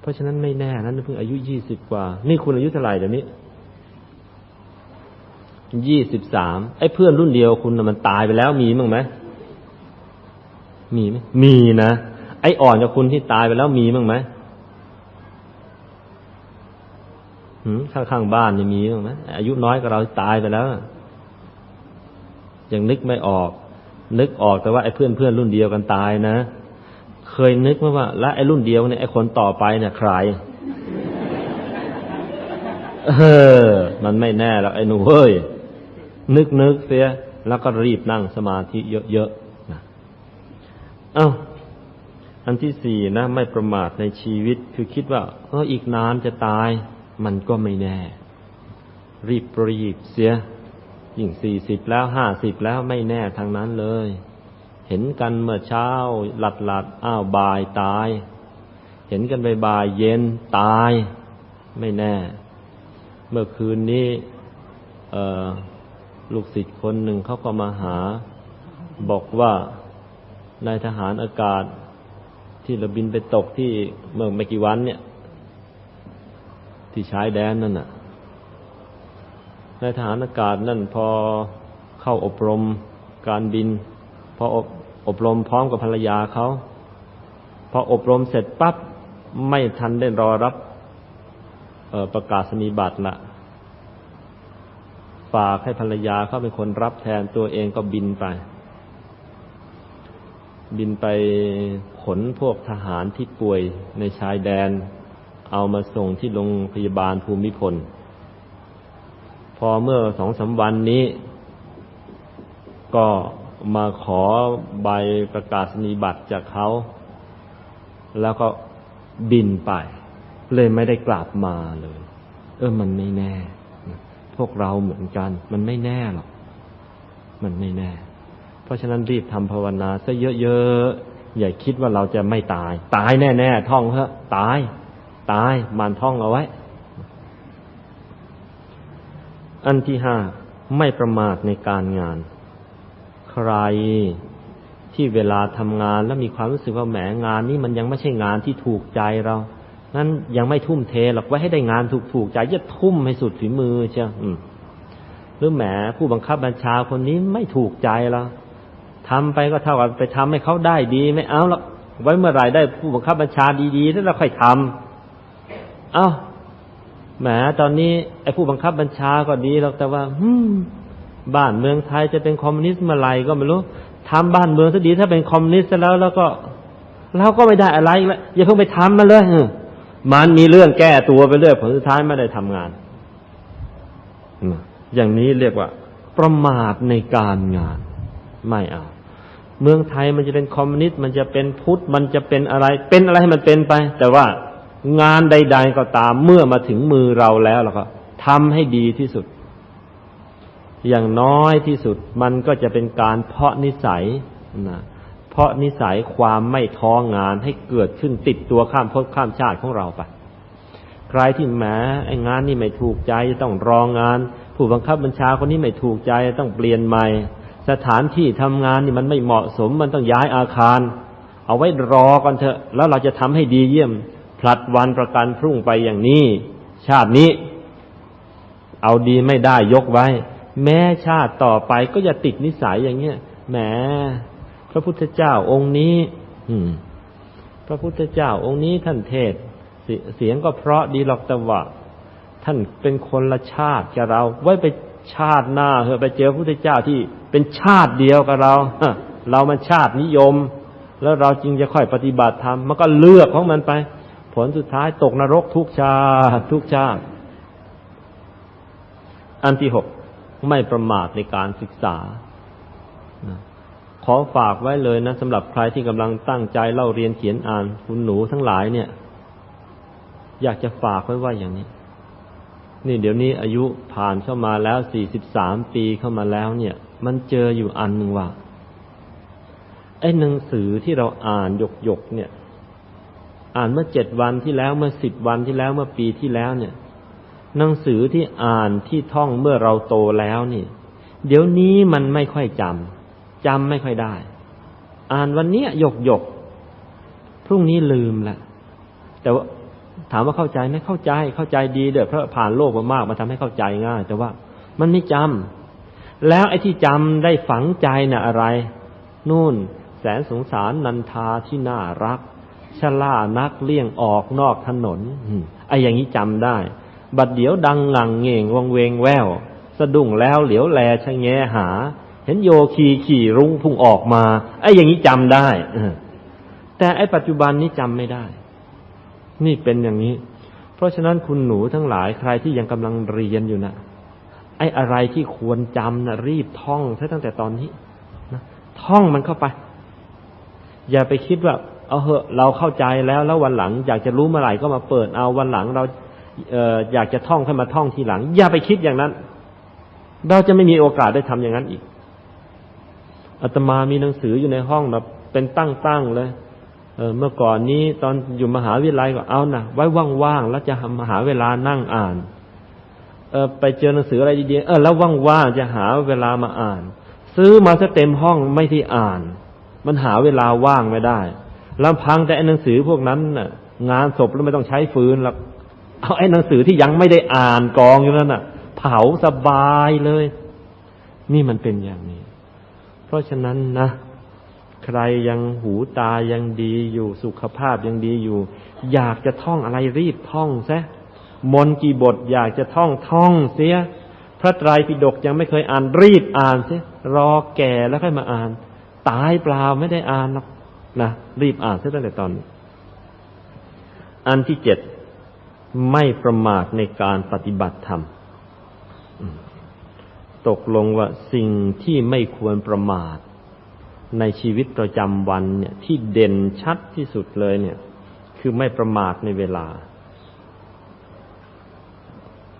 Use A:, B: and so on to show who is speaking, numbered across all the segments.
A: เพราะฉะนั้นไม่แน่นั้นเพิ่งอายุยี่สิบกว่า นี่คุณอายุเท่าไหร่เดี๋ยวนี้ยี่สิบสามไอ้เพื่อนรุ่นเดียวคุณมันตายไปแล้วมีมั้งไหมมีไหมมีนะไอ้อ่อนจากคุณที่ตายไปแล้วมีมั้งไหมหืมข้างๆบ้านยังมีมั้งไหมอายุน้อยกว่าเราตายไปแล้วยังนึกไม่ออก นึกออกแต่ว่าไอ้เพื่อนเพื่อนรุ่นเดียวกันตายนะ เคยนึกไหมว่า แล้วไอ้รุ่นเดียวเนี่ยไอ้คนต่อไปเนี่ยใครเออ มันไม่แน่หรอกไอ้หนูเฮ้ย นึกนึกเสีย แล้วก็รีบนั่งสมาธิเยอะๆนะเอ้า อันที่สี่นะ ไม่ประมาทในชีวิตคือคิดว่าเอออีกนานจะตาย มันก็ไม่แน่ รีบรีบเสีย ยิ่งสี่สิบแล้วห้าสิบแล้วไม่แน่ทางนั้นเลย เห็นกันเมื่อเช้า หลัดหลัดอ้าวบ่ายตาย เห็นกันไปบ่ายเย็นตาย ไม่แน่ เมื่อคืนนี้ลูกศิษย์คนหนึ่งเขาก็มาหา บอกว่านายทหารอากาศที่เราบินไปตกที่เมื่อไม่กี่วันเนี่ย ที่ชายแดนนั่นน่ะนายทหารอากาศนั่นพอเข้าอบรมการบิน พอ อบรมพร้อมกับภรรยาเขาพออบรมเสร็จปั๊บไม่ทันได้รอรับประกาศนียบัตรละฝากให้ภรรยาเขาเป็นคนรับแทนตัวเองก็บินไป บินไปขนพวกทหารที่ป่วยในชายแดน เอามาส่งที่โรงพยาบาลภูมิพล พอเมื่อสองสาวันนี้ ก็ มาขอใบประกาศนียบัตรจากเขา แล้วก็บินไป เลยไม่ได้กลับมาเลย เออมันไม่แน่ พวกเราเหมือนกัน มันไม่แน่หรอก มันไม่แน่ เพราะฉะนั้นรีบทำภาวนาซะเยอะๆ อย่าคิดว่าเราจะไม่ตาย ตายแน่ๆ ท่องเถอะ ตาย ตาย มันท่องเอาไว้ อันที่ห้า ไม่ประมาทในการงาน ใครที่เวลาทำงานแล้วมีความรู้สึกว่าแหมงานนี้มันยังไม่ใช่งานที่ถูกใจเรา นั้นยังไม่ทุ่มเทหรอกไว้ให้ได้งานถูกถูกใจจะทุ่มให้สุดฝีมือเชียวหรือแหมผู้บังคับบัญชาคนนี้ไม่ถูกใจเราทำไปก็เท่ากับไปทำให้เขาได้ดีไม่เอาหรอกไว้เมื่อไหร่ได้ผู้บังคับบัญชาดีๆแล้วเราค่อยทำเอา้าแหมตอนนี้ไอ้ผู้บังคับบัญชาก็ดีหรอกแต่ว่าฮึ บ้านเมืองไทยจะเป็นคอมมิวนิสต์เมื่อไหร่ก็ไม่รู้ทำบ้านเมืองซะดีถ้าเป็นคอมมิวนิสต์แล้วแล้วก็เราก็ไม่ได้อะไรแล้วอย่าเพิ่งไปทำมาเลยมันมีเรื่องแก้ตัวไปเรื่อยผลสุดท้ายไม่ได้ทำงาน อย่างนี้เรียกว่า ประมาทในการงาน ไม่เอาเมืองไทยมันจะเป็นคอมมิวนิสต์มันจะเป็นพุทธมันจะเป็นอะไร เป็นอะไรให้มันเป็นไป แต่ว่างานใด ๆ ก็ตามเมื่อมาถึงมือเราแล้วเราก็ทำให้ดีที่สุด อย่างน้อยที่สุดมันก็จะเป็นการเพาะนิสัยนะเพราะนิสัยความไม่ท้องงานให้เกิดขึ้นติดตัวข้ามภพข้ามชาติของเราไปใครที่แหมไอ้งานนี่ไม่ถูกใจต้องรองงาน ผู้บังคับบัญชาคนนี้ไม่ถูกใจต้องเปลี่ยนใหม่ สถานที่ทำงานนี่มันไม่เหมาะสมมันต้องย้ายอาคาร เอาไว้รอก่อนเถอะ แล้วเราจะทำให้ดีเยี่ยม ผลัดวันประกันพรุ่งไปอย่างนี้ ชาตินี้ เอาดีไม่ได้ยกไว้ แม้ชาติต่อไปก็อย่าติดนิสัยอย่างเงี้ยแหมพระพุทธเจ้าองค์นี้ อืม พระพุทธเจ้าองค์นี้ท่านเทศเสียงก็เพราะดีหรอกแต่ว่าท่านเป็นคนละชาติกับเรา ไว้ไปชาติหน้าเถอะไปเจอพระพุทธเจ้าที่เป็นชาติเดียวกับเราเรามันชาตินิยม แล้วเราจึงจะค่อยปฏิบัติธรรมมันก็เลือกของมันไป ผลสุดท้ายตกนรกทุกชาติทุกชาติ อันที่หก ไม่ประมาทในการศึกษา ขอฝากไว้เลยนะสำหรับใครที่กำลังตั้งใจเล่าเรียนเขียนอ่าน คุณหนูทั้งหลายเนี่ย อยากจะฝากไว้ว่าอย่างนี้ นี่เดี๋ยวนี้อายุผ่านเข้ามาแล้วสี่สิบสามปีเข้ามาแล้วเนี่ย มันเจออยู่อันหนึ่งว่าไอ้หนังสือที่เราอ่านหยกหยกเนี่ย อ่านเมื่อเจ็ดวันที่แล้วเมื่อสิบวันที่แล้วเมื่อปีที่แล้วเนี่ย หนังสือที่อ่านที่ท่องเมื่อเราโตแล้วนี่ เดี๋ยวนี้มันไม่ค่อยจำจำไม่ค่อยได้ อ่านวันนี้หยกหยกพรุ่งนี้ลืมละแต่ว่าถามว่าเข้าใจไหมเข้าใจเข้าใจดีเด้อเพราะผ่านโลกมามากมันทำให้เข้าใจง่าย แต่ว่ามันไม่จำแล้วไอ้ที่จำได้ฝังใจน่ะอะไร นู่น แสนสงสารนันทาที่น่ารักชะล่านักเลี่ยงออกนอกถนนไอ้อย่างนี้จำได้ บัดเดี๋ยวดังงังเง่งวังเวงแวว สะดุ้งแล้วเหลียวแลชะแงหา เห็นโยคีขี่รุ้งพุ่งออกมา ไอ้อย่างนี้จำได้แต่ไอ้ปัจจุบันนี้จำไม่ได้ นี่เป็นอย่างนี้ เพราะฉะนั้นคุณหนูทั้งหลายใครที่ยังกำลังเรียนอยู่นะไอ้อะไรที่ควรจำนะรีบท่องซะตั้งแต่ตอนนี้นะท่องมันเข้าไป อย่าไปคิดว่า เอาเหอะเราเข้าใจแล้วแล้ววันหลัง อยากจะรู้เมื่อไหร่ก็มาเปิดเอาวันหลังเรา อยากจะท่องให้มาท่องทีหลัง อย่าไปคิดอย่างนั้น เราจะไม่มีโอกาสได้ทำอย่างนั้นอีกอาตมามีหนังสืออยู่ในห้องแบบเป็นตั้งๆเลยเมื่อก่อนนี้ตอนอยู่มหาวิทยาลัยก็เอานะไว้ว่างๆแล้วจะหาเวลานั่งอ่านเออไปเจอหนังสืออะไรดีๆเออแล้วว่างๆจะหาเวลามาอ่าน ซื้อมาซะเต็มห้องไม่ที่อ่าน มันหาเวลาว่างไม่ได้ลำพังแต่หนังสือพวกนั้นน่ะ งานศพแล้วไม่ต้องใช้ฟืนหรอก เอาไอ้หนังสือที่ยังไม่ได้อ่านกองอยู่นั่นน่ะ เผาสบายเลย นี่มันเป็นอย่างนี้ เพราะฉะนั้นนะ ใครยังหูตายังดีอยู่สุขภาพยังดีอยู่ อยากจะท่องอะไรรีบท่องซะมนกี่บทอยากจะท่องท่องเสีย พระไตรปิฎกยังไม่เคยอ่านรีบอ่านเสียรอแก่แล้วค่อยมาอ่าน ตายเปล่าไม่ได้อ่านหรอกนะรีบอ่านเสียตั้งแต่ตอนนี้อันที่เจ็ด ไม่ประมาทในการปฏิบัติธรรม ตกลงว่าสิ่งที่ไม่ควรประมาท ในชีวิตประจำวันเนี่ยที่เด่นชัดที่สุดเลยเนี่ย คือไม่ประมาทในเวลา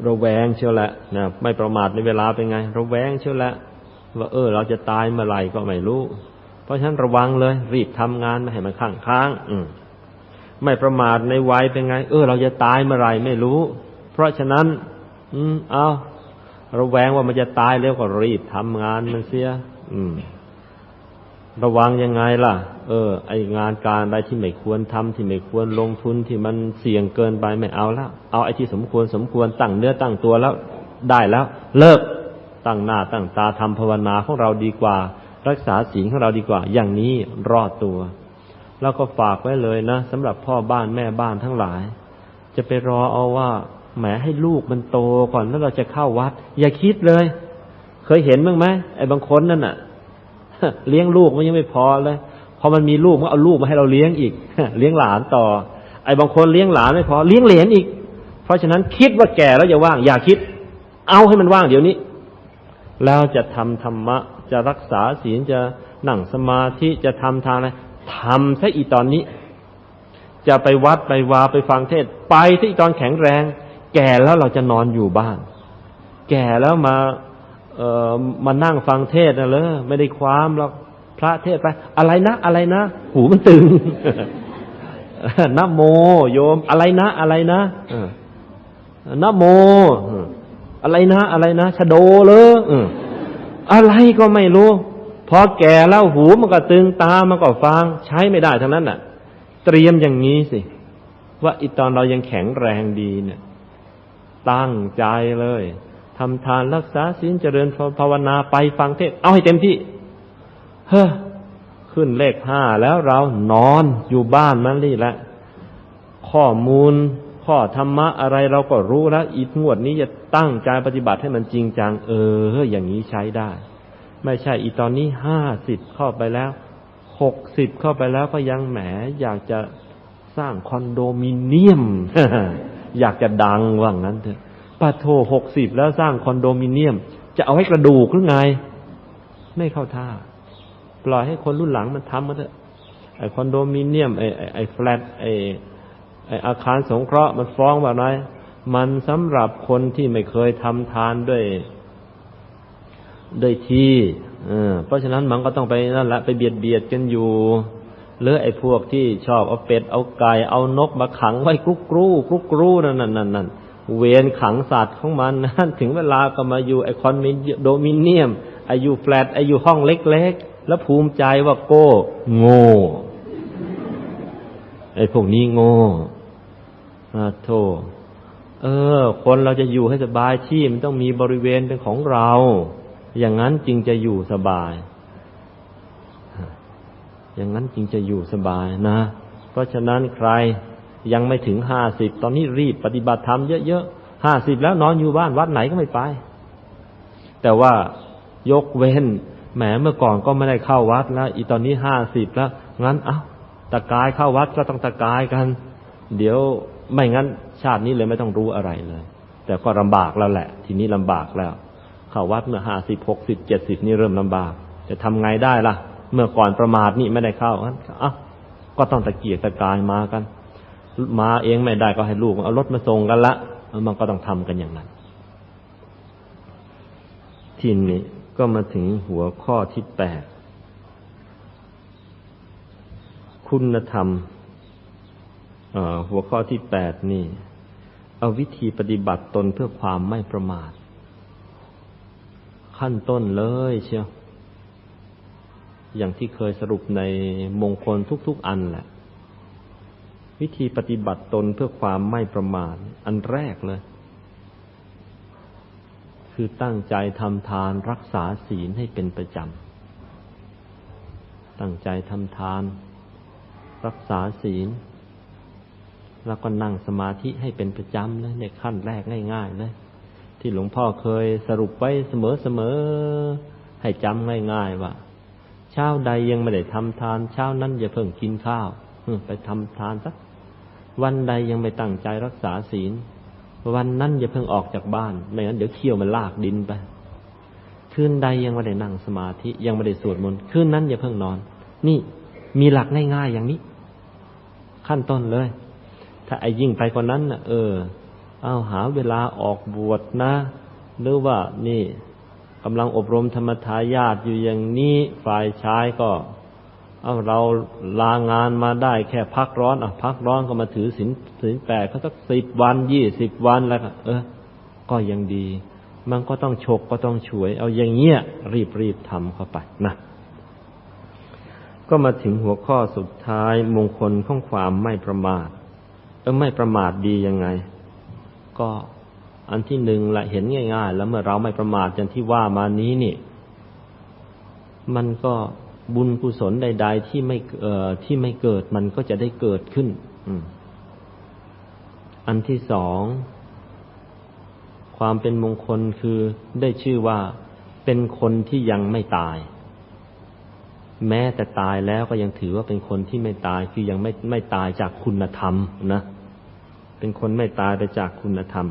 A: ระแวงเชียวแหละนะไม่ประมาทในเวลาเป็นไง ระแวงเชียวแหละว่าเออ เราจะตายเมื่อไหร่ก็ไม่รู้ เพราะฉะนั้นระวังเลย รีบทำงานไม่ให้มันค้างค้าง อืม ไม่ประมาทในวัยเป็นไง เออ เราจะตายเมื่อไหร่ไม่รู้ เพราะฉะนั้น อืม เอาระแวงว่ามันจะตายแล้วก็รีบทำงานมันเสีย อืม ระวังยังไงล่ะ เออ ไองานการอะไรที่ไม่ควรทำที่ไม่ควรลงทุนที่มันเสี่ยงเกินไปไม่เอาแล้วเอาไอ้ที่สมควรสมควรตั้งเนื้อตั้งตัวแล้วได้แล้ว เลิกตั้งหน้าตั้งตาทำภาวนาของเราดีกว่า รักษาศีลของเราดีกว่า อย่างนี้รอดตัว แล้วก็ฝากไว้เลยนะสำหรับพ่อบ้านแม่บ้านทั้งหลาย จะไปรอเอาว่าแหมให้ลูกมันโตก่อนแล้วเราจะเข้าวัด อย่าคิดเลย เคยเห็นบ้างไหมไอ้บางคนนั่นน่ะ เลี้ยงลูกมันยังไม่พอเลยพอมันมีลูกมันเอาลูกมาให้เราเลี้ยงอีก เลี้ยงหลานต่อ ไอ้บางคนเลี้ยงหลานไม่พอเลี้ยงเหลนอีก เพราะฉะนั้นคิดว่าแก่แล้วอย่าว่าง อย่าคิด เอาให้มันว่างเดี๋ยวนี้ แล้วจะทำธรรมะ จะรักษาศีลจะนั่งสมาธิจะทำทานอะไร ทำซะอีตอนนี้ จะไปวัดไปวาไปฟังเทศน์ไปที่ตอนแข็งแรง แก่แล้วเราจะนอนอยู่บ้าน แก่แล้วมาเอ่อมานั่งฟังเทศนะเลยไม่ได้ความหรอกพระเทศไป อะไรนะ อะไรนะ หูมันตึงนะโม โยม อะไรนะ อะไรนะนะโม อะไรนะ อะไรนะชะโดเลยออะไรก็ไม่รู้ พอแก่แล้วหูมันก็ตึงตามันก็ฟังใช้ไม่ได้ทั้งนั้นน่ะ เตรียมอย่างนี้สิ ว่าอีตอนเรายังแข็งแรงดีเนี่ย ตั้งใจเลยทำทานรักษาศีลเจริญภาวนาไปฟังเทศ เอาให้เต็มที่ เฮ้อขึ้นเลขห้าแล้วเรานอนอยู่บ้านนั่นนี่แหละข้อมูล ข้อธรรมะอะไรเราก็รู้แล้วอีกงวดนี้จะตั้งใจปฏิบัติให้มันจริงจัง เอออย่างนี้ใช้ได้ ไม่ใช่อีตอนนี้ห้าสิบเข้าไปแล้วหกสิบเข้าไปแล้วก็ยังแหม อยากจะสร้างคอนโดมิเนียม อยากจะดังว่างั้นเถอะปาโทหกสิบแล้วสร้างคอนโดมิเนียม จะเอาให้กระดูกหรือไง ไม่เข้าท่า ปล่อยให้คนรุ่นหลังมันทำมาเถอะไอคอนโดมิเนียมไอไอไอแฟลตไอไออาคารสงเคราะห์มันฟ้องว่าไงมันสำหรับคนที่ไม่เคยทำทานด้วย ด้วยที่เพราะฉะนั้นมันก็ต้องไปนั่นแหละไปเบียดเบียดกันอยู่หรือไอ้พวกที่ชอบเอาเป็ดเอาไก่เอานกมาขังไว้กรุกรูกรุกรูนั่นนั่นนั่นนั่นเวรขังสัตว์ของมันนั่นถึงเวลาก็มาอยู่ไอคอนโดมิเนียมไออยู่แฟลตไออยู่ห้องเล็กๆ แล้วภูมิใจว่าโก้โง่ไอพวกนี้โง่อ่าโทเออ คนเราจะอยู่ให้สบายที่มันต้องมีบริเวณเป็นของเรา อย่างนั้นจึงจะอยู่สบาย อย่างนั้นจึงจะอยู่สบายนะ เพราะฉะนั้นใครยังไม่ถึงห้าสิบตอนนี้รีบปฏิบัติธรรมเยอะๆห้าสิบแล้วนอนอยู่บ้านวัดไหนก็ไม่ไป แต่ว่ายกเว้นแหมเมื่อก่อนก็ไม่ได้เข้าวัดแล้ว อีตอนนี้ห้าสิบแล้ว งั้นเอ้าตะกายเข้าวัดก็ต้องตะกายกัน เดี๋ยวไม่งั้นชาตินี้เลยไม่ต้องรู้อะไรเลย แต่ก็ลำบากแล้วแหละ ทีนี้ลำบากแล้ว เข้าวัดเมื่อห้าสิบหกสิบเจ็ดสิบนี่เริ่มลำบาก จะทำไงได้ล่ะ เมื่อก่อนประมาทนี่ไม่ได้เข้างั้นเอ้าก็ต้องตะเกียกตะกายมากัน มาเองไม่ได้ก็ให้ลูกเอารถมาส่งกันละมันก็ต้องทำกันอย่างนั้น ทีนี้ก็มาถึงหัวข้อที่แปดคุณธรรมหัวข้อที่แปดนี่ เอาวิธีปฏิบัติตนเพื่อความไม่ประมาท ขั้นต้นเลยเชียว อย่างที่เคยสรุปในมงคลทุกๆอันแหละ วิธีปฏิบัติตนเพื่อความไม่ประมาทอันแรกเลย คือตั้งใจทำทานรักษาศีลให้เป็นประจำ ตั้งใจทำทาน รักษาศีล แล้วก็นั่งสมาธิให้เป็นประจำเลยในขั้นแรกง่าย ๆ เลย ที่หลวงพ่อเคยสรุปไว้เสมอๆให้จำง่ายๆว่าเช้าใดยังไม่ได้ทำทาน เช้านั้นอย่าเพิ่งกินข้าวไปทำทานสักวันใดยังไม่ตั้งใจรักษาศีล วันนั้นอย่าเพิ่งออกจากบ้านไม่งั้นเดี๋ยวเขี้ยวมันลากดินไปคืนใดยังไม่ได้นั่งสมาธิยังไม่ได้สวดมนต์คืนนั้นอย่าเพิ่งนอน นี่มีหลักง่ายๆอย่างนี้ ขั้นต้นเลย ถ้าไอ้ยิ่งไปกว่านั้นนะเออ เอาหาเวลาออกบวชนะ หรือว่านี่กำลังอบรมธรรมทายาทอยู่อย่างนี้ฝ่ายชายก็ เอาเราลางานมาได้แค่พักร้อนอะพักร้อนก็มาถือศีลศีลแปดก็สักสิบวันยี่สิบวันแล้วเออ ก็ยังดี มันก็ต้องฉกก็ต้องฉวย เอาอย่างเงี้ยรีบรีบทำเข้าไปนะก็มาถึงหัวข้อสุดท้ายมงคลของความไม่ประมาทเออไม่ประมาทดียังไง ก็อันที่หนึ่งละเห็นง่าย ๆ แล้วเมื่อเราไม่ประมาทอย่างที่ว่ามานี้นี่ มันก็บุญกุศลใด ๆ ที่ไม่เอ่อที่ไม่เกิดมันก็จะได้เกิดขึ้นอืมอันที่สองความเป็นมงคลคือได้ชื่อว่าเป็นคนที่ยังไม่ตาย แม้แต่ตายแล้วก็ยังถือว่าเป็นคนที่ไม่ตายคือยังไม่ไม่ตายจากคุณธรรมนะ เป็นคนไม่ตายไปจากคุณธรรม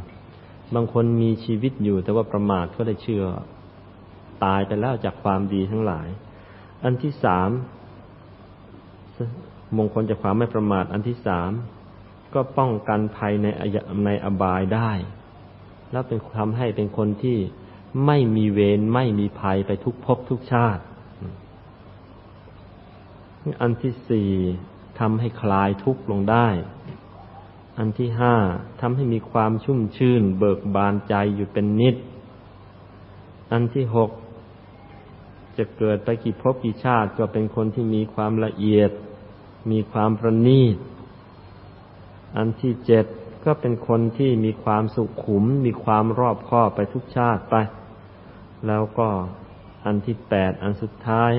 A: บางคนมีชีวิตอยู่แต่ว่าประมาทก็ได้เชื่อ ตายไปแล้วจากความดีทั้งหลาย อันที่สามมงคลจากความไม่ประมาท อันที่สามก็ป้องกันภัยในในอบายได้ แล้วเป็นทำให้เป็นคนที่ไม่มีเวรไม่มีภัยไปทุกภพทุกชาติ อันที่สี่ทำให้คลายทุกข์ลงได้ อันที่ห้าทำให้มีความชุ่มชื่น เบิกบานใจอยู่เป็นนิด อันที่หกจะเกิดไปกี่ภพกี่ชาติก็เป็นคนที่มีความละเอียด มีความประณีต อันที่เจ็ดก็เป็นคนที่มีความสุขุม มีความรอบคอบไปทุกชาติไป แล้วก็อันที่แปดอันสุดท้าย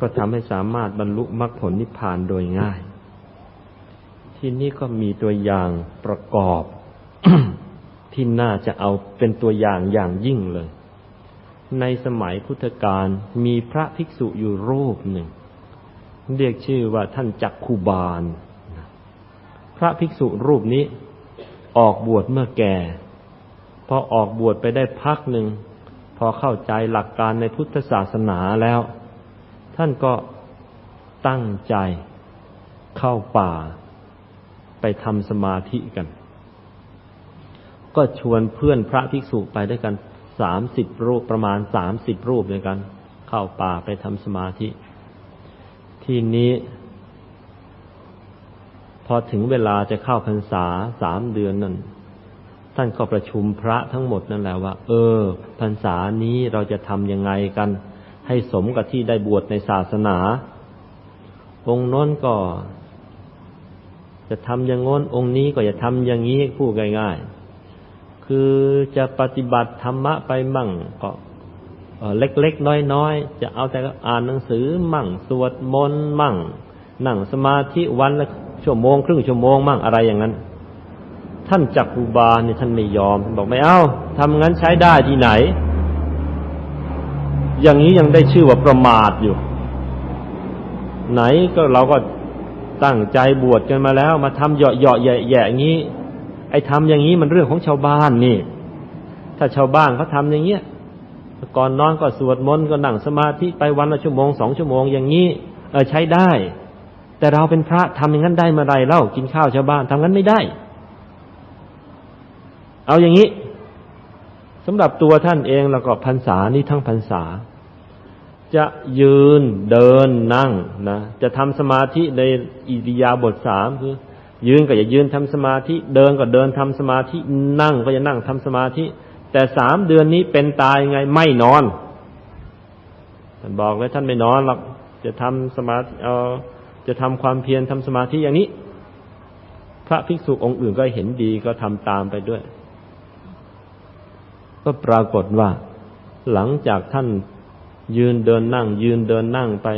A: ก็ทำให้สามารถบรรลุมรรคผลนิพพานโดยง่าย ที่นี่ก็มีตัวอย่างประกอบ ที่น่าจะเอาเป็นตัวอย่างอย่างยิ่งเลย ในสมัยพุทธกาลมีพระภิกษุอยู่รูปหนึ่ง เรียกชื่อว่าท่านจักคูบาล พระภิกษุรูปนี้ออกบวชเมื่อแก่ พอออกบวชไปได้พักหนึ่ง พอเข้าใจหลักการในพุทธศาสนาแล้ว ท่านก็ตั้งใจเข้าป่า ไปทำสมาธิกัน ก็ชวนเพื่อนพระภิกษุไปด้วยกันสามสิบรูปประมาณสามสิบรูปด้วยกัน เข้าป่าไปทำสมาธิ ทีนี้ พอถึงเวลาจะเข้าพรรษาสามเดือนนั่นท่านก็ประชุมพระทั้งหมดนั่นแหละว่า เออ พรรษานี้เราจะทำยังไงกัน ให้สมกับที่ได้บวชในศาสนา องค์น้นก็ จะทำอย่างง้นองค์นี้ก็จะทำอย่างนี้พูดง่ายๆ คือจะปฏิบัติธรรมะไปมั่งก็เล็กๆ น้อยๆ จะเอาแต่อ่านหนังสือมั่ง สวดมนต์มั่ง นั่งสมาธิวันละชั่วโมง ครึ่งชั่วโมงมั่งอะไรอย่างนั้น ท่านจักรูบาลเนี่ยท่านไม่ยอม บอกไม่เอาทำงั้นใช้ได้ที่ไหน อย่างนี้ยังได้ชื่อว่าประมาทอยู่ ไหนก็เราก็ ตั้งใจบวชกันมาแล้ว มาทำเหยาะเหยาะแย่แย่อย่างนี้ ไอ้ทำอย่างนี้มันเรื่องของชาวบ้านนี่ ถ้าชาวบ้านเขาทำอย่างเงี้ยก่อนนอนก็สวดมนต์ก็นั่งสมาธิไปวันละชั่วโมงสองชั่วโมงอย่างนี้ เออใช้ได้ แต่เราเป็นพระทำอย่างนั้นได้เมื่อไรเล่ากินข้าวชาวบ้านทำงั้นไม่ได้ เอาอย่างนี้สำหรับตัวท่านเองแล้วก็พรรษานี่ทั้งพรรษา จะยืนเดินนั่งนะจะทำสมาธิในอิริยาบถสามคือ ยืนก็จะยืนทำสมาธิ เดินก็เดินทำสมาธิ นั่งก็จะนั่งทำสมาธิ แต่สามเดือนนี้เป็นตายไงไม่นอนท่านบอกเลยท่านไม่นอนหรอกจะทำสมาธิเอาจะทำความเพียรทำสมาธิอย่างนี้ พระภิกษุองค์อื่นก็เห็นดีก็ทำตามไปด้วย ก็ปรากฏว่า หลังจากท่าน ยืนเดินนั่ง ยืนเดินนั่งไป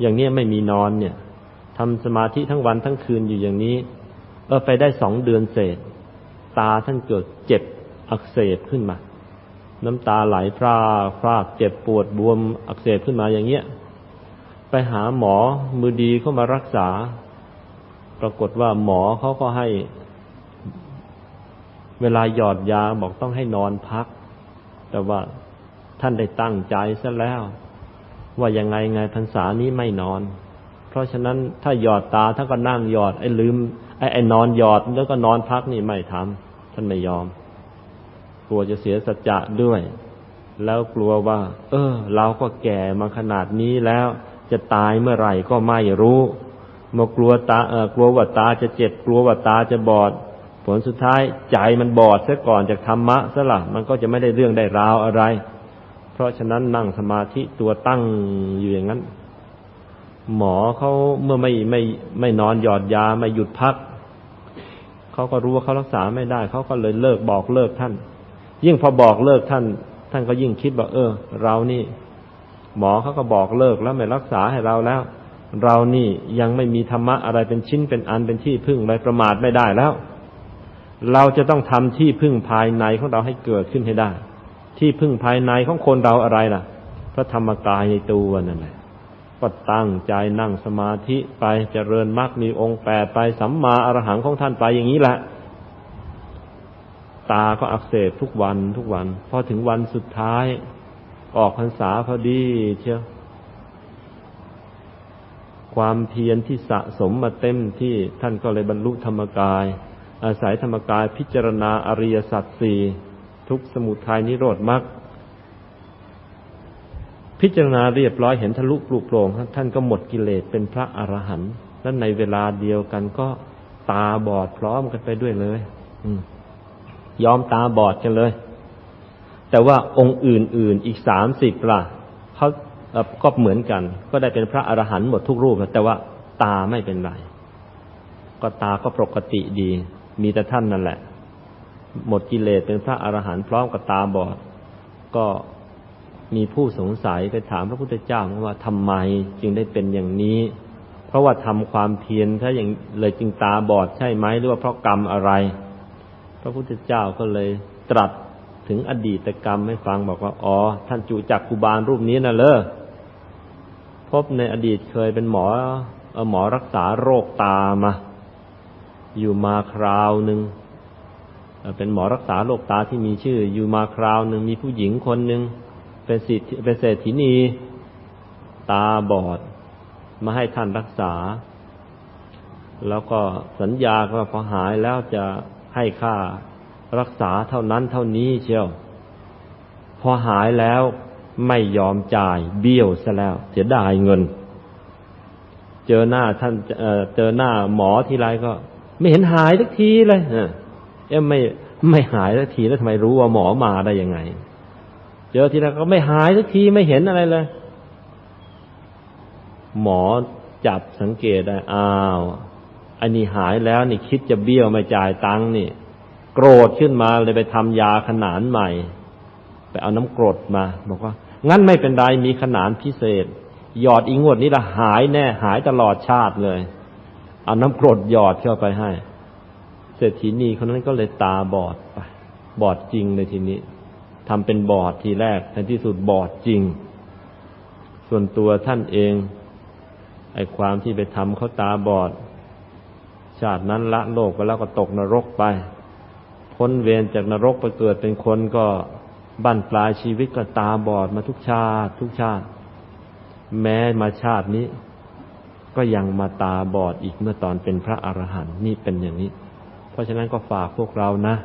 A: อย่างนี้ไม่มีนอนเนี่ยทำสมาธิทั้งวันทั้งคืนอยู่อย่างนี้ เออไปได้สองเดือนเศษ ตาท่านเกิดเจ็บอักเสบขึ้นมา น้ำตาไหลพรากพรากเจ็บปวดบวมอักเสบขึ้นมาอย่างเงี้ย ไปหาหมอมือดีเข้ามารักษา ปรากฏว่าหมอเขาก็ให้ เวลาหยอดยาบอกต้องให้นอนพัก แต่ว่า ท่านได้ตั้งใจซะแล้ว ว่ายังไงไงพรรษานี้ไม่นอน เพราะฉะนั้นถ้าหยอดตาท่านก็นั่งหยอดไอ้ลืมไอ้ไอ้นอนหยอดแล้วก็นอนพักนี่ไม่ทำท่านไม่ยอม กลัวจะเสียสัจจะด้วย แล้วกลัวว่า เออ เราก็แก่มาขนาดนี้แล้ว จะตายเมื่อไหร่ก็ไม่รู้มากลัวตาเออกลัวว่าตาจะเจ็บกลัวว่าตาจะบอด ผลสุดท้ายใจมันบอดซะก่อนจากธรรมะซะละมันก็จะไม่ได้เรื่องได้ราวอะไร ราะฉะนั้นนั่งสมาธิตัวตั้งอยู่อย่างนั้น หมอเขาเมื่อไม่ไม่ไม่นอนหยอดยาไม่หยุดพักเขาก็รู้ว่าเขารักษาไม่ได้เขาก็เลยเลิกบอกเลิกท่าน ยิ่งพอบอกเลิกท่าน ท่านก็ยิ่งคิดว่าเออ เรานี่ หมอเขาก็บอกเลิกแล้วไม่รักษาให้เราแล้ว เรานี่ยังไม่มีธรรมะอะไรเป็นชิ้นเป็นอันเป็นที่พึ่งอะไรประมาทไม่ได้แล้ว เราจะต้องทำที่พึ่งภายในของเราให้เกิดขึ้นให้ได้ ที่พึ่งภายในของคนเราอะไรล่ะ พระธรรมกายในตัวนั่นแหละก็ตั้งใจนั่งสมาธิไปเจริญมรรคมีองค์แปดไปสัมมาอรหังของท่านไปอย่างนี้แหละตาก็อักเสบทุกวันทุกวัน พอถึงวันสุดท้าย ออกพรรษาพอดีเชียวความเพียรที่สะสมมาเต็มที่ท่านก็เลยบรรลุธรรมกาย อาศัยธรรมกายพิจารณาอริยสัจสี่ ทุกสมุทัยนิโรธมรรคพิจารณาเรียบร้อยเห็นทะลุปลุกโปร่งท่านก็หมดกิเลสเป็นพระอรหันต์และในเวลาเดียวกันก็ตาบอดพร้อมกันไปด้วยเลยอยอมตาบอดกันเลย แต่ว่าองค์อื่น ๆ อีกสามสิบล่ะเขาก็เหมือนกัน ก็ได้เป็นพระอรหันต์หมดทุกรูปแต่ว่าตาไม่เป็นไร ก็ตาก็ปกติดี มีแต่ท่านนั่นแหละ หมดกิเลสเป็นพระอรหันต์พร้อมกับตาบอด ก็มีผู้สงสัยไปถามพระพุทธเจ้าว่าทำไมจึงได้เป็นอย่างนี้ เพราะว่าทำความเพียรถ้าอย่างเลยจึงตาบอดใช่ไหมหรือว่าเพราะกรรมอะไร พระพุทธเจ้าก็เลยตรัสถึงอดีตกรรมให้ฟังบอกว่า อ๋อ ท่านจุจักกุบาลรูปนี้นะเลอพบในอดีตเคยเป็นหมอหมอรักษาโรคตามา อยู่มาคราวหนึ่ง เป็นหมอรักษาโรคตาที่มีชื่ออยู่มาคราวหนึ่งมีผู้หญิงคนหนึ่งเป็นสิทธิเป็นเศรษฐินี ตาบอด มาให้ท่านรักษา แล้วก็สัญญาว่าพอหายแล้วจะให้ค่ารักษาเท่านั้นเท่านี้เชียว พอหายแล้วไม่ยอมจ่ายเบี้ยวซะแล้วเสียดายเงิน เจอหน้าท่านเอ่อเจอหน้าหมอทีไรก็ ไม่เห็นหายสักทีเลย เอ๊ะไม่ไม่หายสักทีแล้วทำไมรู้ว่าหมอมาได้ยังไง เจอทีไรก็ไม่หายสักทีไม่เห็นอะไรเลย หมอจับสังเกตได้อ้าวอันนี้หายแล้วนี่คิดจะเบี้ยวไม่จ่ายตังค์นี่ โกรธขึ้นมาเลยไปทำยาขนานใหม่ ไปเอาน้ำกรดมา บอกว่า งั้นไม่เป็นไรมีขนานพิเศษ หยอดอีงวดนี้ละหายแน่หายตลอดชาติเลย เอาน้ำกรดหยอดเข้าไปให้ ศรษฐีนีคนนั้นก็เลยตาบอดไปบอดจริงเลยทีนี้ทำเป็นบอดทีแรกในที่สุดบอดจริง ส่วนตัวท่านเองไอ้ความที่ไปทำเขาตาบอด ชาตินั้นละโลกไปแล้วก็ตกนรกไป พ้นเวรจากนรกไปเกิดเป็นคนก็บั้นปลายชีวิตก็ตาบอดมาทุกชาติ ทุกชาติ แม้มาชาตินี้ ก็ยังมาตาบอดอีกเมื่อตอนเป็นพระอรหันต์นี่เป็นอย่างนี้ เพราะฉะนั้นก็ฝากพวกเรานะ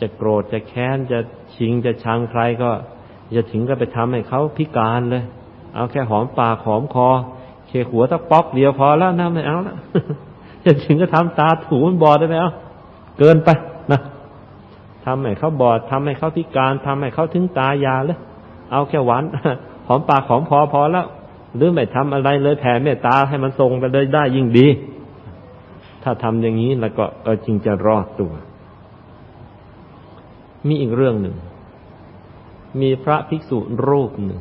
A: จะโกรธจะแค้นจะชิงจะชังใครก็อย่าถึงก็ไปทำให้เขาพิการเลย เอาแค่หอมปากหอมคอ เคหัวตะป๊อกเดียวพอแล้วนะไม่เอาละจะถึงก็ทำตาถูมันบอดได้ไหมเอาเกินไปนะทำให้เขาบอดทำให้เขาพิการทำให้เขาถึงตายาเลยเอาแค่หวานหอมปากหอมคอพอแล้วหรือไม่ทำอะไรเลยแผ่เมตตาให้มันทรงไปเลยได้ยิ่งดี ถ้าทำอย่างนี้แล้วก็เออจริงจะรอดตัว มีอีกเรื่องหนึ่ง มีพระภิกษุรูปหนึ่ง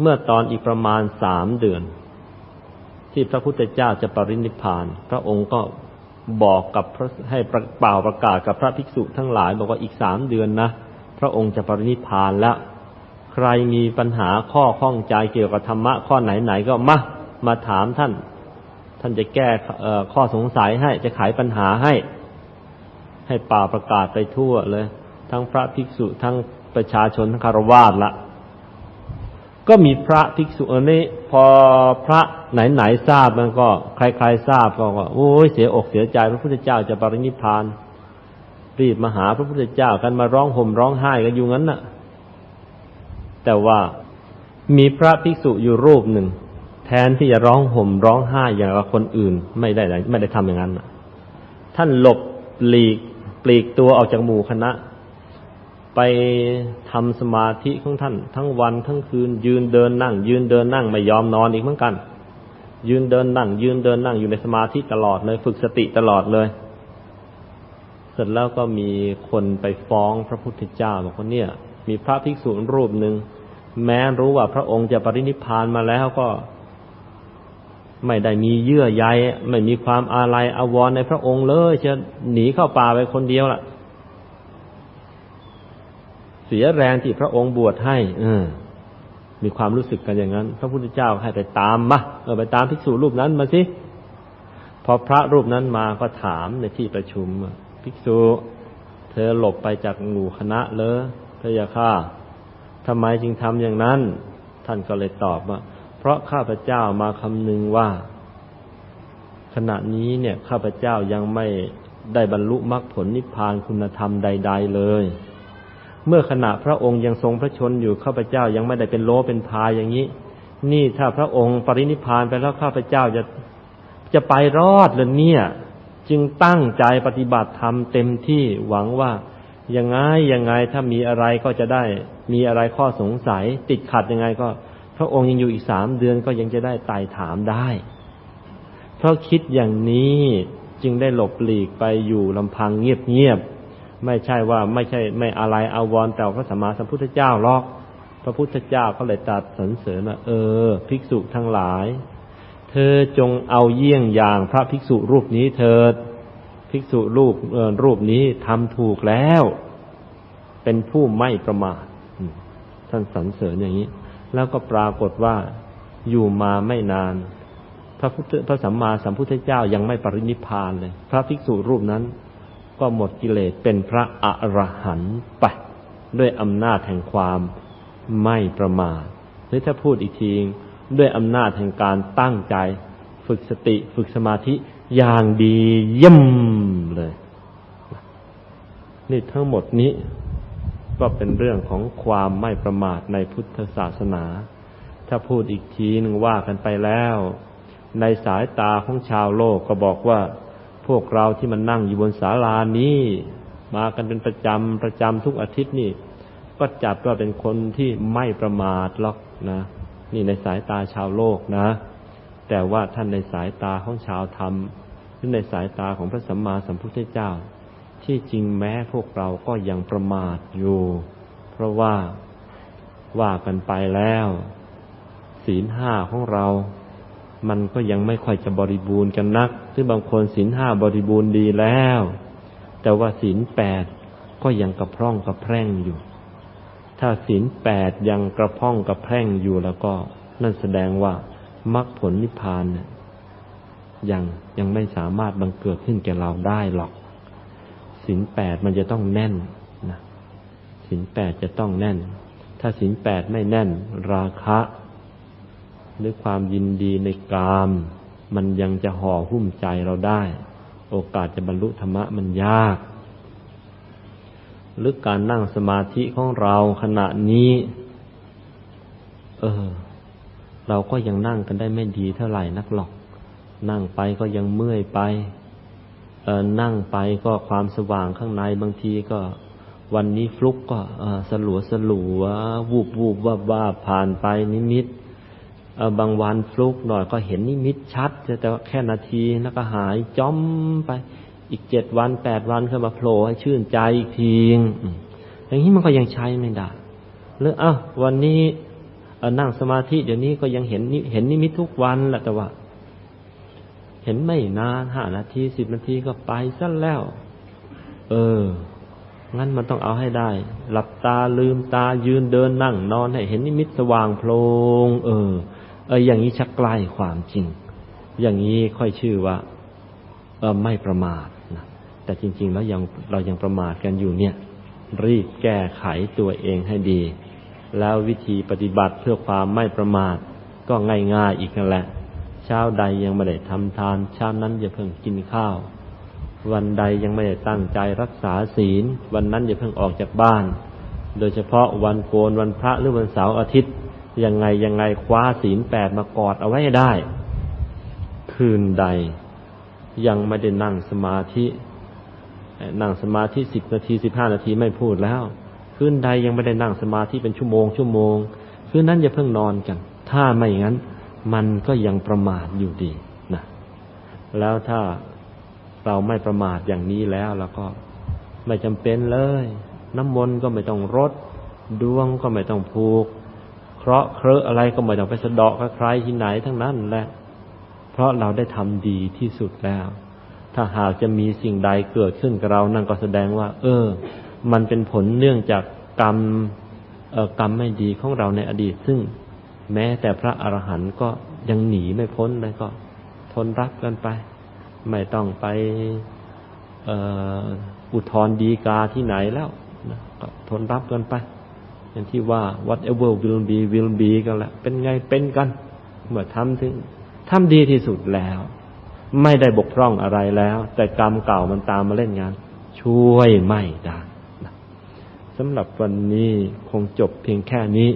A: เมื่อตอนอีกประมาณสามเดือน ที่พระพุทธเจ้าจะปรินิพพาน พระองค์ก็บอกกับให้ประเป่าประกาศกับพระภิกษุทั้งหลายบอกว่าอีกสามเดือนนะพระองค์จะปรินิพพานแล้ว ใครมีปัญหาข้อข้องใจเกี่ยวกับธรรมะข้อไหนๆก็มามาถามท่าน ท่านจะแก้ข้อสงสัยให้จะไขปัญหาให้ ให้ป่าประกาศไปทั่วเลย ทั้งพระภิกษุทั้งประชาชนทั้งคารวาสละก็มีพระภิกษุอันนี้ พอพระไหนๆทราบมันก็ ใครๆทราบก็ว่าโอ้ยเสียอกเสียใจพระพุทธเจ้าจะปรินิพพานรีบมาหาพระพุทธเจ้ากันมาร้องห่มร้องไห้กันอยู่งั้นน่ะ แต่ว่ามีพระภิกษุอยู่รูปหนึ่ง แทนที่จะร้องห่มร้องไห้อย่างกับคนอื่น ไม่ได้ไม่ได้ทำอย่างนั้นท่านหลบหลีกปลีกตัวออกจากหมู่คณะ ไปทำสมาธิของท่าน ทั้งวันทั้งคืน ยืนเดินนั่ง ยืนเดินนั่งไม่ยอมนอนอีกเหมือนกัน ยืนเดินนั่ง ยืนเดินนั่งอยู่ในสมาธิตลอดเลย ฝึกสติตลอดเลย เสร็จแล้วก็มีคนไปฟ้องพระพุทธเจ้าบอกว่าเนี่ย มีพระภิกษุรูปหนึ่งแม้รู้ว่าพระองค์จะปรินิพพานมาแล้วก็ ไม่ได้มีเยื่อใยไม่มีความอาลัยอาวรณ์ในพระองค์เลยจะหนีเข้าป่าไปคนเดียวล่ะ เสียแรงที่พระองค์บวชให้เออมีความรู้สึกกันอย่างนั้น พระพุทธเจ้าให้ไปตามมาเออไปตามภิกษุรูปนั้นมาสิพอพระรูปนั้นมาก็ถามในที่ประชุมภิกษุ เธอหลบไปจากหมู่คณะเลยพระยาค่าทำไมจึงทำอย่างนั้น ท่านก็เลยตอบว่า เพราะข้าพเจ้ามาคำนึงว่า ขณะนี้เนี่ยข้าพเจ้ายังไม่ได้บรรลุมรรคผลนิพพานคุณธรรมใด ๆ เลย เมื่อขณะพระองค์ยังทรงพระชนอยู่ข้าพเจ้ายังไม่ได้เป็นโลเป็นพายอย่างนี้ นี่ถ้าพระองค์ปรินิพพานไปแล้วข้าพเจ้าจะจะไปรอดเลยเนี่ย จึงตั้งใจปฏิบัติธรรมเต็มที่หวังว่ายังไงยังไงถ้ามีอะไรก็จะได้ มีอะไรข้อสงสัย ติดขัดยังไงก็ พระองค์ยังอยู่อีกสามเดือนก็ยังจะได้ไต่ถามได้ เพราะคิดอย่างนี้จึงได้หลบหลีกไปอยู่ลำพังเงียบๆไม่ใช่ว่าไม่ใช่ไม่อะไรอาวรแต่พระสัมมาสัมพุทธเจ้าหรอก พระพุทธเจ้าเขาเลยตัดสรรเสริญว่าเออ ภิกษุทั้งหลาย เธอจงเอาเยี่ยงอย่างพระภิกษุรูปนี้เถิดภิกษุรูปรูปนี้ทำถูกแล้ว เป็นผู้ไม่ประมาทท่านสรรเสริญอย่างนี้ แล้วก็ปรากฏว่าอยู่มาไม่นาน พระพุทธพระสัมมาสัมพุทธเจ้ายังไม่ปรินิพานเลย พระภิกษุรูปนั้น ก็หมดกิเลสเป็นพระอรหันต์ไปด้วยอำนาจแห่งความไม่ประมาทหรือถ้าพูดอีกทีด้วยอำนาจแห่งการตั้งใจ ฝึกสติฝึกสมาธิอย่างดีเยี่ยมเลย นี่ทั้งหมดนี้ ก็เป็นเรื่องของความไม่ประมาทในพุทธศาสนา ถ้าพูดอีกทีหนึ่งว่ากันไปแล้ว ในสายตาของชาวโลกก็บอกว่า พวกเราที่มันนั่งอยู่บนศาลานี้ มากันเป็นประจำประจำทุกอาทิตย์นี่ ก็จัดว่าเป็นคนที่ไม่ประมาทหรอกนะ นี่ในสายตาชาวโลกนะ แต่ว่าท่านในสายตาของชาวธรรมหรือในสายตาของพระสัมมาสัมพุทธเจ้า ที่จริงแม้พวกเราก็ยังประมาทอยู่ เพราะว่าว่ากันไปแล้ว ศีลห้าของเรา มันก็ยังไม่ค่อยจะบริบูรณ์กันนัก ซึ่งบางคนศีลห้าบริบูรณ์ดีแล้ว แต่ว่าศีลแปดก็ยังกระพร่องกระแพร่งอยู่ ถ้าศีลแปดยังกระพร่องกระแพร่งอยู่แล้วก็ นั่นแสดงว่ามรรคผลนิพพานเนี่ยยังยังไม่สามารถบังเกิดขึ้นแก่เราได้หรอก ศีลแปดมันจะต้องแน่นนะศีลแปดจะต้องแน่น ถ้าศีลแปดไม่แน่น ราคะหรือความยินดีในกาม มันยังจะห่อหุ้มใจเราได้ โอกาสจะบรรลุธรรมะมันยาก หรือการนั่งสมาธิของเราขณะนี้ เออ เราก็ยังนั่งกันได้ไม่ดีเท่าไหร่นักหรอก นั่งไปก็ยังเมื่อยไป นั่งไปก็ความสว่างข้างในบางทีก็ วันนี้ฟลุกก็สลัวสลัววูบวูบว่าว่าผ่านไปนิมิตบางวันฟลุกหน่อยก็เห็นนิมิตชัดแต่แค่นาทีแล้วก็หายจ้อมไป อีกเจ็ดวันแปดวันขึ้นมาโผล่ให้ชื่นใจอีกทีอย่างนี้มันก็ยังใช้ไม่ได้หรืออ้าววันนี้นั่งสมาธิเดี๋ยวนี้ก็ยังเห็นนิเห็นนิมิตทุกวันแหละแต่ว่า เห็นไม่นานห้านาทีสิบนาทีก็ไปซะแล้ว เออ งั้นมันต้องเอาให้ได้ หลับตาลืมตายืนเดินนั่งนอนให้เห็นนิมิตสว่างโพลงเออ เออ อย่างนี้ชักใกล้ความจริง อย่างนี้ค่อยชื่อว่าเออไม่ประมาทนะแต่จริง ๆ แล้วยังเรายังประมาทกันอยู่เนี่ย รีบแก้ไขตัวเองให้ดี แล้ววิธีปฏิบัติเพื่อความไม่ประมาทก็ง่ายๆอีกนั่นแหละ เช้าใดยังไม่ได้ทำทาน เช้านั้นอย่าเพิ่งกินข้าว วันใดยังไม่ได้ตั้งใจรักษาศีล วันนั้นอย่าเพิ่งออกจากบ้าน โดยเฉพาะวันโกนวันพระหรือวันเสาร์อาทิตย์ยังไงยังไงคว้าศีลแปดมากอดเอาไว้ให้ได้ คืนใดยังไม่ได้นั่งสมาธิ นั่งสมาธิสิบนาทีสิบห้านาทีไม่พูดแล้วคืนใดยังไม่ได้นั่งสมาธิเป็นชั่วโมงชั่วโมงคืนนั้นอย่าเพิ่งนอนกัน ถ้าไม่งั้น มันก็ยังประมาทอยู่ดีนะแล้วถ้าเราไม่ประมาทอย่างนี้แล้วแล้วก็ไม่จำเป็นเลย น้ำมนต์ก็ไม่ต้องรดดวงก็ไม่ต้องผูก เคราะห์เคราะอะไรก็ไม่ต้องไปสะเดาะกับใครที่ไหนทั้งนั้นแหละ เพราะเราได้ทำดีที่สุดแล้ว ถ้าหากจะมีสิ่งใดเกิดขึ้นกับเรานั่นก็แสดงว่า เออ มันเป็นผลเนื่องจากกรรมเออกรรมไม่ดีของเราในอดีตซึ่ง แม้แต่พระอรหันต์ก็ยังหนีไม่พ้นเลยก็ ทนรับกันไป ไม่ต้องไปอุทธรดีกาที่ไหนแล้วนะก็ทนรับกันไป อย่างที่ว่า whatever will be will be กันแหละเป็นไงเป็นกัน เมื่อทำถึงทำดีที่สุดแล้ว ไม่ได้บกพร่องอะไรแล้ว แต่กรรมเก่ามันตามมาเล่นงาน ช่วยไม่ได้สำหรับวันนี้คงจบเพียงแค่นี้